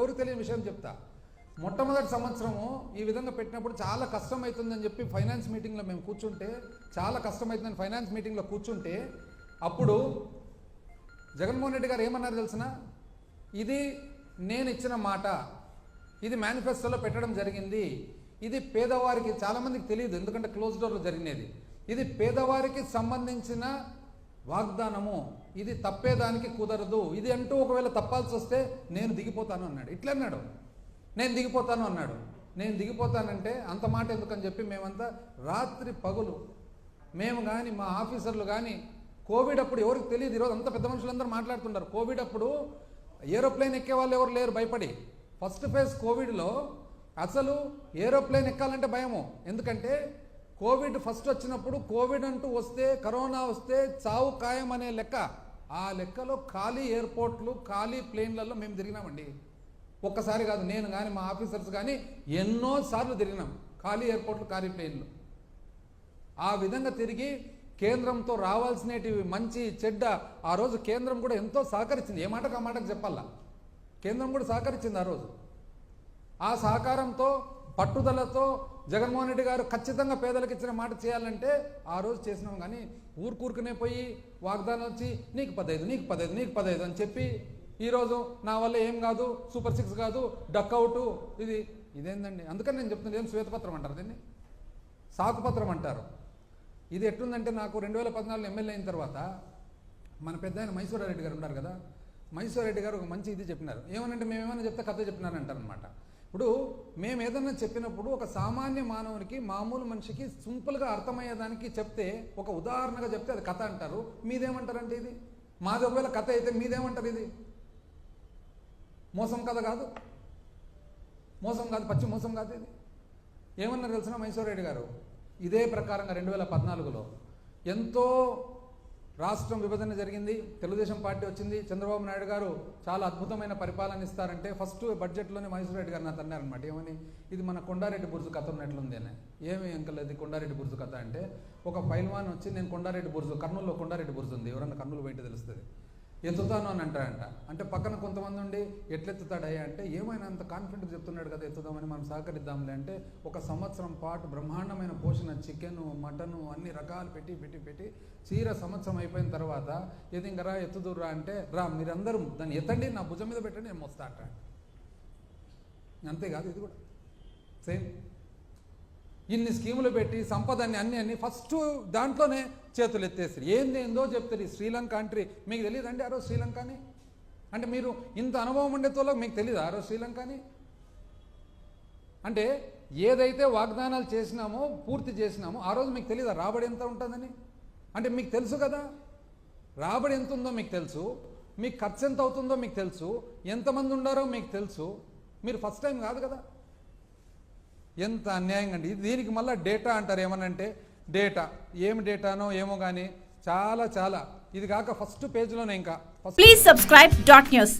ఎవరు తెలియని విషయం చెప్తా. మొట్టమొదటి సంవత్సరము ఈ విధంగా పెట్టినప్పుడు చాలా కష్టమవుతుందని చెప్పి ఫైనాన్స్ మీటింగ్లో మేము కూర్చుంటే చాలా కష్టమవుతుందని ఫైనాన్స్ మీటింగ్లో కూర్చుంటే అప్పుడు జగన్మోహన్ రెడ్డి గారు ఏమన్నారు తెలిసిన? ఇది నేను ఇచ్చిన మాట ఇది మేనిఫెస్టోలో పెట్టడం జరిగింది ఇది పేదవారికి చాలామందికి తెలియదు ఎందుకంటే క్లోజ్ డోర్లో జరిగినది. ఇది పేదవారికి సంబంధించిన వాగ్దానము ఇది తప్పేదానికి కుదరదు ఇది అంటూ ఒకవేళ తప్పాల్సి వస్తే నేను దిగిపోతాను అన్నాడు. ఇట్లా అన్నాడు. నేను దిగిపోతాను అన్నాడు. నేను దిగిపోతానంటే అంత మాట ఎందుకని చెప్పి మేమంతా రాత్రి పగులు మేము కానీ మా ఆఫీసర్లు కానీ కోవిడ్ అప్పుడు ఎవరికి తెలియదు. ఈరోజు అంత పెద్ద మనుషులందరూ మాట్లాడుతున్నారు కోవిడ్ అప్పుడు ఏరోప్లేన్ ఎక్కే వాళ్ళు ఎవరు లేరు భయపడి. ఫస్ట్ ఫేజ్ కోవిడ్లో అసలు ఏరోప్లేన్ ఎక్కాలంటే భయము. ఎందుకంటే కోవిడ్ ఫస్ట్ వచ్చినప్పుడు కోవిడ్ అంటూ వస్తే కరోనా వస్తే చావు ఖాయం అనే లెక్క. ఆ లెక్కలో ఖాళీ ఎయిర్పోర్ట్లు ఖాళీ ప్లేన్లలో మేము తిరిగినామండి. ఒక్కసారి కాదు నేను కానీ మా ఆఫీసర్స్ కానీ ఎన్నోసార్లు తిరిగినాం. ఖాళీ ఎయిర్పోర్ట్లు ఖాళీ ప్లేన్లు. ఆ విధంగా తిరిగి కేంద్రంతో రావాల్సినటివి మంచి చెడ్డ ఆ రోజు కేంద్రం కూడా ఎంతో సహకరించింది ఏ మాటకు ఆ మాటకు చెప్పాలా? కేంద్రం కూడా సహకరించింది ఆ రోజు. ఆ సహకారంతో పట్టుదలతో జగన్మోహన్ రెడ్డి గారు ఖచ్చితంగా పేదలకు ఇచ్చిన మాట చేయాలంటే ఆ రోజు చేసినాం కానీ ఊరుకూరుకునే పోయి వాగ్దానం వచ్చి నీకు పదైదు నీకు పదైదు నీకు పదైదు అని చెప్పి ఈరోజు నా వల్ల ఏం కాదు సూపర్ సిక్స్ కాదు డక్అవుట్ ఇది ఇదేందండి? అందుకని నేను చెప్తున్నాను ఏం శ్వేతపత్రం అంటారు దీన్ని? సాకుపత్రం అంటారు. ఇది ఎట్లుందంటే నాకు రెండు వేల పద్నాలుగు ఎమ్మెల్యే అయిన తర్వాత మన పెద్ద ఆయన మైసూరారెడ్డి గారు ఉన్నారు కదా మైసూరారెడ్డి గారు ఒక మంచి ఇది చెప్పినారు. ఏమనంటే మేము ఏమైనా చెప్తే కథ చెప్పినారంటారనమాట అనమాట ఇప్పుడు మేము ఏదన్నా చెప్పినప్పుడు ఒక సామాన్య మానవునికి మామూలు మనిషికి సింపుల్గా అర్థమయ్యేదానికి చెప్తే ఒక ఉదాహరణగా చెప్తే అది కథ అంటారు. మీదేమంటారంటే ఇది? మాది ఒకవేళ కథ అయితే మీదేమంటారు ఇది? మోసం కథ కాదు. మోసం కాదు పచ్చి మోసం కాదు ఇది. ఏమన్నారు తెలిసిన? మైసూర్ రెడ్డి గారు ఇదే ప్రకారంగా రెండు వేల పద్నాలుగులో ఎంతో రాష్ట్రం విభజన జరిగింది తెలుగుదేశం పార్టీ వచ్చింది చంద్రబాబు నాయుడు గారు చాలా అద్భుతమైన పరిపాలన ఇస్తారంటే ఫస్ట్ బడ్జెట్లోనే మైసూరెడ్డి గారు నాకు అన్నారనమాట ఏమని? ఇది మన కొండారెడ్డి బుర్జు కథ ఉన్నట్లుంది అని. ఏమి అంకల్ ఇది కొండారెడ్డి బుర్జు కథ అంటే? ఒక పైల్వాన్ వచ్చి నేను కొండారెడ్డి బుర్జు కర్నూలులో కొండారెడ్డి బుర్జు ఉంది. ఎవరన్నా కర్నూలు బయట తెలుస్తుంది. ఎత్తుతాను అని అంటాడంట అంటే పక్కన కొంతమంది ఉండి ఎట్లెత్తుతాడయ్యా అంటే ఏమైనా అంత కాన్ఫిడెంట్ చెప్తున్నాడు కదా ఎత్తుదామని మనం సహకరిద్దాంలే అంటే ఒక సంవత్సరం పాటు బ్రహ్మాండమైన పోషణ చికెను మటను అన్ని రకాలు పెట్టి పెట్టి పెట్టి చీర సంవత్సరం అయిపోయిన తర్వాత ఏది ఇంకా రా ఎత్తుదురా అంటే రా మీరందరూ దాన్ని ఎత్తండి నా భుజం మీద పెట్టండి నేను మోస్తా అంట అంతేకాదు ఇది కూడా. సేమ్ ఇన్ని స్కీములు పెట్టి సంపదని అన్ని అన్ని ఫస్ట్ దాంట్లోనే చేతులు ఎత్తేస్తారు ఏంది ఏందో చెప్తారు ఈ శ్రీలంక అంట్రీ. మీకు తెలియదండి ఆరో రోజు శ్రీలంకని? అంటే మీరు ఇంత అనుభవం ఉండే ఉండేతోలో మీకు తెలియదు ఆరో రోజు శ్రీలంకని? అంటే ఏదైతే వాగ్దానాలు చేసినామో పూర్తి చేసినామో ఆ రోజు మీకు తెలియదా రాబడి ఎంత ఉంటుందని? అంటే మీకు తెలుసు కదా? రాబడి ఎంత ఉందో మీకు తెలుసు. మీకు ఖర్చు ఎంత అవుతుందో మీకు తెలుసు. ఎంతమంది ఉండారో మీకు తెలుసు. మీరు ఫస్ట్ టైం కాదు కదా? ఎంత అన్యాయం అండి. దీనికి మళ్ళీ డేటా అంటారు ఏమనంటే డేటా. ఏమి డేటానో ఏమో కానీ చాలా చాలా. ఇది కాక ఫస్ట్ పేజ్లోనే ఇంకా. First subscribe dot news.